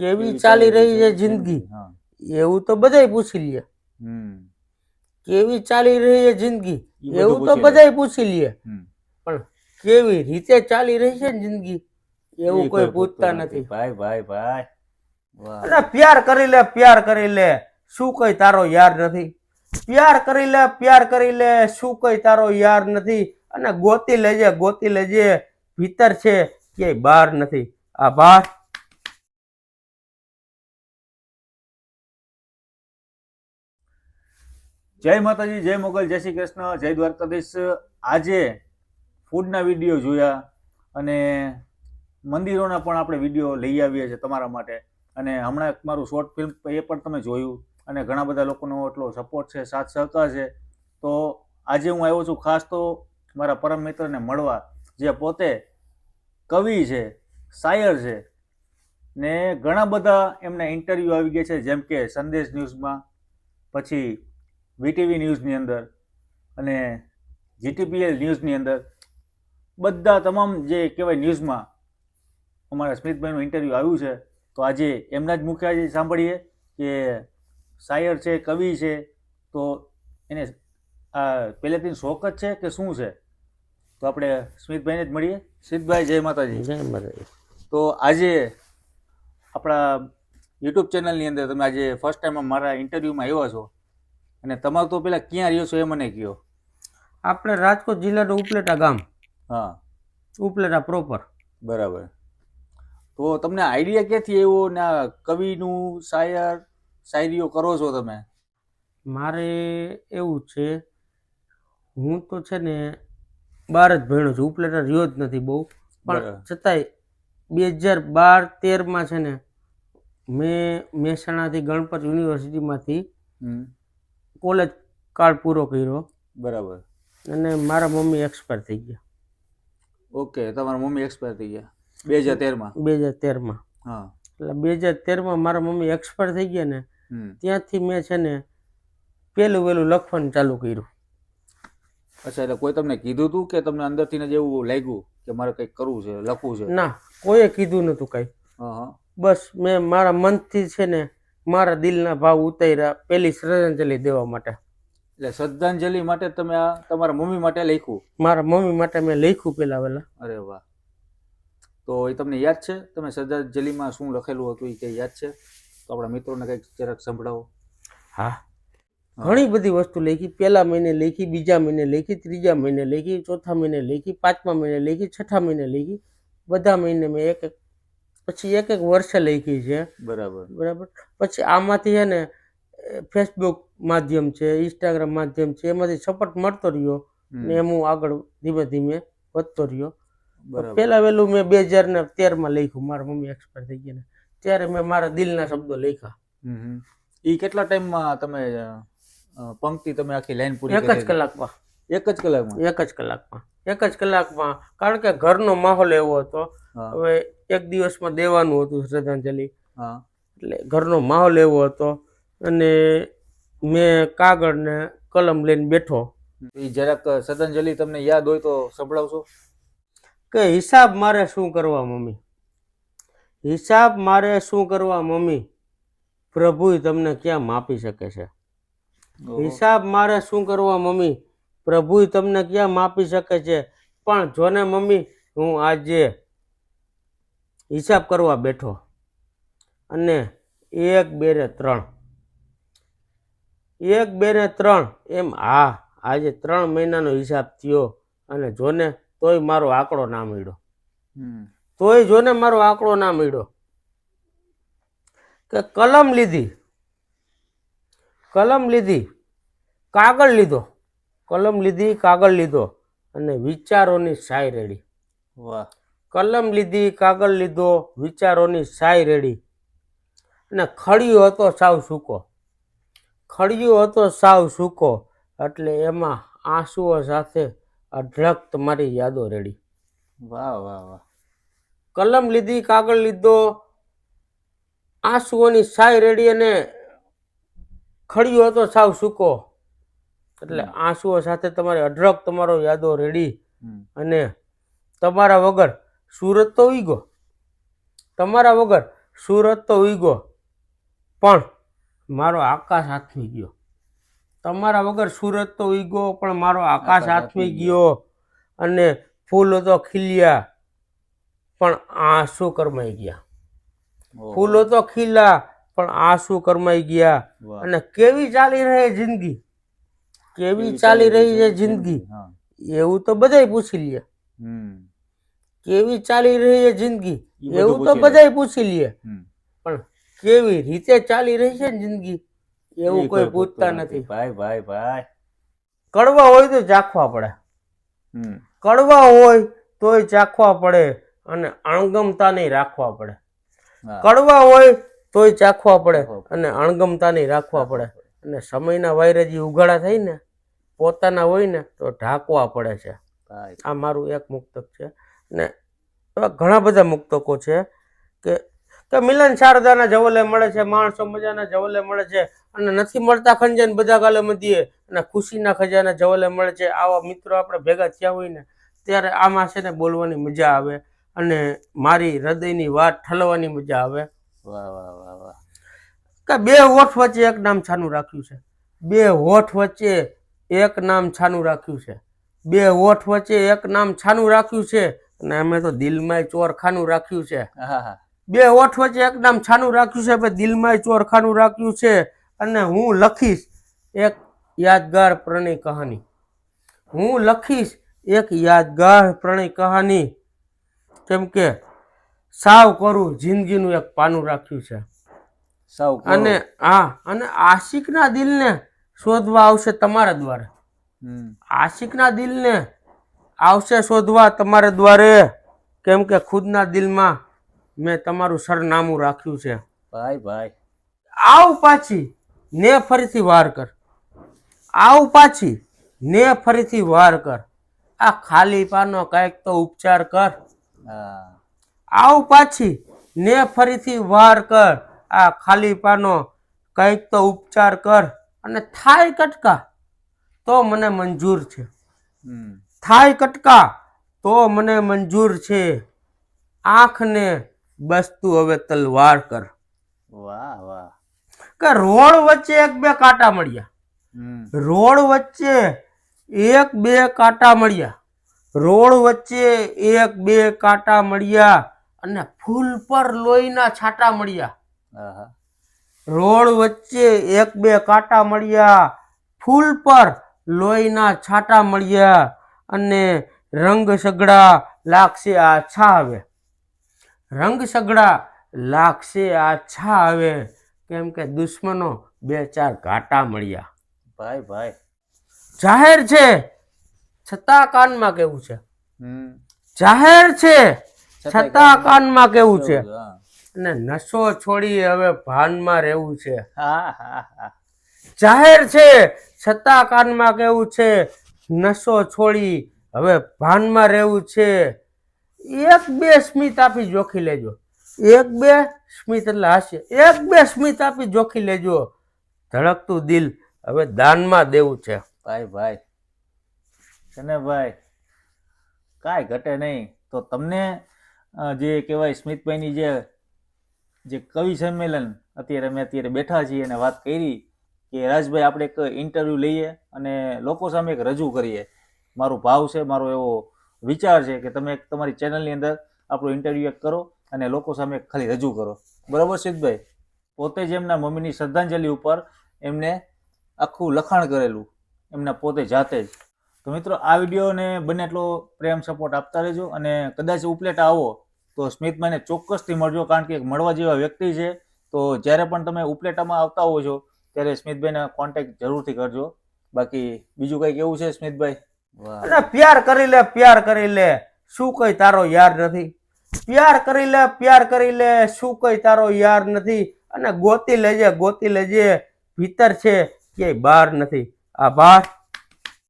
કેવી ચાલી રહી છે જિંદગી. એવું તો બધાય પૂછી લે. કેવી ચાલી રહી છે જિંદગી એવું તો બધા પૂછી લે. પણ કેવી રીતે ચાલી રહી છે જિંદગી એવું કોઈ પૂછતા નથી. ભાઈ ભાઈ ભાઈ. અરે પ્યાર કરી લે પ્યાર કરી લે. શું કઈ તારો યાર નથી? પ્યાર કરી લે પ્યાર કરી લે. શું કઈ તારો યાર નથી? અને ગોતી લેજે ગોતી લેજે. ભીતર છે કે બહાર નથી. આભાર. જય માતાજી, જય મોગલ, જય શ્રી કૃષ્ણ, જય દ્વારકાધીશ. આજે ફૂડના વીડિયો જોયા અને મંદિરોના પણ આપણે વીડિયો લઈ આવીએ છીએ તમારા માટે. અને હમણાં એક મારું શોર્ટ ફિલ્મ એ પણ તમે જોયું અને ઘણા બધા લોકોનો એટલો સપોર્ટ છે, સાથ સહકાર છે. તો આજે હું આવ્યો છું ખાસ તો મારા પરમ મિત્રને મળવા, જે પોતે કવિ છે, શાયર છે ને ઘણા બધા એમના ઇન્ટરવ્યૂ આવી ગયા છે, જેમ કે સંદેશ ન્યૂઝમાં, પછી વીટીવી ન્યૂઝની અંદર અને જીટીપીએલ ન્યૂઝની અંદર બધા તમામ જે કહેવાય ન્યૂઝમાં અમારા સ્મિતભાઈનું ઇન્ટરવ્યૂ આવ્યું છે તો આજે એમના જ મુખ્ય આજે સાંભળીએ કે શાયર છે કવિ છે તો એને આ પહેલેથી શોખ જ છે કે શું છે? તો આપણે સ્મિતભાઈને જ મળીએ. સ્મિતભાઈ જય માતાજી. જય માતાજી. તો આજે આપણા યુટ્યુબ ચેનલની અંદર તમે આજે ફર્સ્ટ ટાઈમ મારા ઇન્ટરવ્યૂમાં આવ્યા છો. અને તમારો તો પેલા ક્યાં રહ્યો છો એ મને કહો આપણે રાજકોટ જિલ્લાનું ઉપલેટા ગામ. હા. ઉપલેટા પ્રોપર બરાબર. તો તમને આઈડિયા ક્યાંથી એવો ને આ કવિનું શાયર શાયરીઓ કરો છો તમે? મારે એવું છે હું તો છે ને બાર જ ભણ્યો છું ઉપલેટા રહ્યો જ નથી બહુ. પણ છતાંય બે હજાર બાર તેરમાં છે ને મેં મહેસાણાથી ગણપત યુનિવર્સિટીમાંથી કોલેજ કાળ પૂરો કર્યો બરાબર. અને મારા મમ્મી એક્સપાયર થઈ ગયા. ઓકે તમારા મમ્મી એક્સપાયર થઈ ગયા. બે હજાર તેરમાં? બે હજાર તેરમાં. હા. એટલે બે હજાર તેરમાં મારા મમ્મી એક્સપાયર થઈ ગયા ને ત્યાંથી મેં છે ને પહેલું વહેલું લખવાનું ચાલુ કર્યું. અચ્છા એટલે કોઈ તમને કીધું હતું કે તમને અંદરથી જ એવું લાગ્યું કે મારે કંઈક કરવું છે લખવું છે? ના કોઈએ કીધું નહોતું કંઈ. હા હા. બસ મેં મારા મનથી છે ને મારા દિલના ભાવ ઉતાર્યા પેલી શ્રદ્ધાંજલિ દેવા માટે. એટલે શ્રદ્ધાંજલિ માટે તમે આ તમારા મમ્મી માટે લખ્યું? મારા મમ્મી માટે મેં લખ્યું પેલા વેલા અરે વાહ. તો એ તમને યાદ છે? તમે શ્રદ્ધાંજલિમાં શું લખેલું હતું એ કંઈ યાદ છે? તો આપણા મિત્રોને કંઈક જરાક સંભળાવો. હા. ઘણી બધી વસ્તુ લખી. પહેલા મહિને લખી બીજા મહિને લખી ત્રીજા મહિને લખી ચોથા મહિને લખી પાંચમા મહિને લખી છઠ્ઠા મહિને લખી. બધા મહિને મેં એક એક પછી એક એક વર્ષે લખી છે. બરાબર. બરાબર? પછી આમાંથી છે ને ફેસબુક માધ્યમ છે ઇન્સ્ટાગ્રામ માધ્યમ છે એમાંથી સપોર્ટ મળતો રહ્યો ને એમ હું આગળ ધીમે ધીમે વધતો રહ્યો. પહેલા વહેલું મેં બે હજાર ને તેરમાં લખ્યું મારા મમ્મી એક્સપાયર થઈ ગયા ને. ત્યારે મેં મારા દિલના શબ્દો લખ્યા. હમ. કેટલા ટાઈમમાં તમે પંક્તિ તમે આખી લાઈન પૂરી એક જ કલાકમાં. એક જ કલાકમાં? એક જ કલાકમાં. એક જ કલાકમાં. કારણ કે ઘરનો માહોલ એવો હતો. હવે એક દિવસમાં દેવાનું હતું શ્રદ્ધાંજલિ. હા. એટલે ઘરનો માહોલ એવો હતો અને મેં કાગળ ને કલમ લઈને બેઠો. એ જરાક શ્રદ્ધાંજલિ તમને યાદ હોય તો સંભળાવશો? કે હિસાબ મારે શું કરવા મમ્મી? હિસાબ મારે શું કરવા મમ્મી? પ્રભુ તમને ક્યાં માપી શકે છે? હિસાબ મારે શું કરવા મમ્મી? પ્રભુ તમને ક્યાં માપી શકે છે? પણ જોને મમ્મી હું આજે હિસાબ કરવા બેઠો. અને એક બે ને ત્રણ. એક બે ને ત્રણ એમ હા આજે ત્રણ મહિનાનો હિસાબ થયો અને જોને તોય મારો આંકડો ના મળ્યો. તોય જોને મારો આંકડો ના મળ્યો. કે કલમ લીધી. કલમ લીધી. કાગળ લીધો. કલમ લીધી કાગળ લીધો. અને વિચારોની સાય રેડી. વાહ. કલમ લીધી કાગળ લીધો વિચારોની સાય રેડી. અને ખડિયો હતો સાવ સૂકો. ખડિયો હતો સાવ સૂકો એટલે એમાં આંસુઓ સાથે અઢળક તમારી યાદો રેડી. વાહ વાહ વાહ. કલમ લીધી કાગળ લીધો આંસુઓની સાય રેડી અને ખડિયો હતો સાવ સૂકો. એટલે આંસુઓ સાથે તમારી અઢળક તમારો યાદો રેડી અને તમારા વગર સુરત તો ઉઈ ગયો. તમારા વગર સુરત તો ઉઈગો પણ મારો આકાશ હાથમી ગયો. તમારા વગર સુરત તો ઉઈગો પણ મારો આકાશ હાથમી ગયો. અને ફૂલો તો ખીલ્યા. પણ આંસુ કરમાઈ ગયા. ફૂલો તો ખીલા પણ આંસુ કરમાઈ ગયા. અને કેવી ચાલી રહી જિંદગી? કેવી ચાલી રહી છે જિંદગી એવું તો બધાય પૂછી લે હમ. કેવી ચાલી રહી છે જિંદગી? એવું તો બધાય પૂછી લે. પણ કેવી રીતે ચાલી રહી છે ને જિંદગી? એવું કોઈ પૂછતા નથી. ભાઈ ભાઈ ભાઈ. કડવા હોય તો ચાખવા પડે. કડવા હોય તોય ચાખવા પડે અને અણગમતા નહીં રાખવા પડે. કડવા હોય તોય ચાખવા પડે અને અણગમતા નહીં રાખવા પડે. અને સમયના વાયરજી ઉઘાડા થઈને ને પોતાના હોય ને તો ઢાંકવા પડે છે. આ મારું એક મુક્તક છે. ને એવા ઘણા બધા મુક્તકો છે કે કે મિલન શારદાના જવલે મળે છે માણસો મજાના જવલે મળે છે અને નથી મળતા ખંજન બધા ગાલે મધ્યે અને ખુશીના ખજાના જવલે મળે છે. આવા મિત્રો આપણે ભેગા થયા હોય ને ત્યારે આમાં છે ને બોલવાની મજા આવે અને મારી હૃદયની વાત ઠલવાની મજા આવે. વાહ વાહ વાહ વાહ. કે બે હોઠ વચ્ચે એક નામ છાનું રાખ્યું છે. બે હોઠ વચ્ચે એક નામ છાનું રાખ્યું છે. બે હોઠ વચ્ચે એક નામ છાનું રાખ્યું છે. અને અમે તો દિલમાં ચોરખાનું રાખ્યું છે. બે ઓઠ વચ્ચે એકદમ છાનું રાખ્યું છે પણ દિલમાં ચોરખાનું રાખ્યું છે. અને હું લખીશ એક યાદગાર પ્રણય કહાની. હું લખીશ એક યાદગાર પ્રણય કહાની. કેમ કે સાવ કરું જિંદગીનું એક પાનું રાખ્યું છે. સાવ અને હા અને આશિકના દિલને શોધવા આવશે તમારા દ્વારા. આશિકના દિલને આવશે શોધવા તમારા દ્વારે. કેમ કે ખુદના દિલમાં મેં તમારું સરનામું રાખ્યું છે. ભાઈ ભાઈ. આવ પાછી ને ફરીથી વાર કર. આવ પાછી ને ફરીથી વાર કર. આ ખાલી પાનો કાંઈક તો ઉપચાર કર. આવ પાછી ને ફરીથી વાર કર. આ ખાલી પાનો કંઈક તો ઉપચાર કર. અને થાય કટકા તો મને મંજૂર છે. થાય કટકા તો મને મંજૂર છે. આંખને બસ તું હવે તલવાર કર. વાહ વાહ. કે રોડ વચ્ચે એક બે કાંટા મળ્યા. રોડ વચ્ચે એક બે કાંટા મળ્યા. રોડ વચ્ચે એક બે કાંટા મળ્યા અને ફૂલ પર લોહીના છાંટા મળ્યા. રોડ વચ્ચે એક બે કાંટા મળ્યા. ફૂલ પર લોહીના છાંટા મળ્યા. અને રંગ સગડા લાગશે આછા આવે રંગ સગડા લાગશે આછા આવે કેમ કે દુશ્મનો બે ચાર ઘાટા મળ્યા. ભાઈ ભાઈ. જાહેર છે. છતાં કાનમાં કેવું છે? જાહેર છે. છતાં કાનમાં કેવું છે? અને નશો છોડી હવે ભાનમાં રહેવું છે. હા હા હા. જાહેર છે. છતાં કાનમાં કેવું છે? નશો છોડી હવે ભાનમાં રહેવું છે. એક બે સ્મિત આપી જોખી લેજો. એક બે સ્મિત એટલે હાસ્ય. એક બે સ્મિત આપી જોખી લેજો. ધડકતું દિલ હવે દાનમાં દેવું છે. ભાઈ ભાઈ. છે ભાઈ? કાંઈ ઘટે નહીં. તો તમને જે કહેવાય સ્મિતભાઈની જે જે કવિ સંમેલન, અત્યારે અમે અત્યારે બેઠા છીએ અને વાત કરી કે રાજભાઈ આપણે એક ઇન્ટરવ્યૂ લઈએ અને લોકો સામે એક રજૂ કરીએ. મારો ભાવ છે, મારો એવો વિચાર છે કે તમે તમારી ચેનલની અંદર આપણું ઇન્ટરવ્યૂ એક કરો અને લોકો સામે ખાલી રજૂ કરો. બરાબર, સિદ્ધભાઈ? પોતે જ એમના મમ્મીની શ્રદ્ધાંજલિ ઉપર એમને આખું લખાણ કરેલું, એમના પોતે જાતે જ. તો મિત્રો, આ વિડીયોને બને એટલો પ્રેમ સપોર્ટ આપતા રહેજો અને કદાચ ઉપલેટા આવો તો સ્મિતભાઈને ચોક્કસથી મળજો, કારણ કે એક મળવા જેવા વ્યક્તિ છે. તો જ્યારે પણ તમે ઉપલેટામાં આવતા હો છો ત્યારે સ્મિતભાઈને કોન્ટેક્ટ જરૂરથી કરજો. બાકી બીજું કંઈક કેવું છે સ્મિતભાઈ? અને પ્યાર કરી લે પ્યાર કરી લે. શું કઈ તારો યાર નથી? પ્યાર કરી લે પ્યાર કરી લે. શું કઈ તારો યાર નથી? અને ગોતી લેજે ગોતી લેજે. ભીતર છે કે બહાર નથી. આભાર.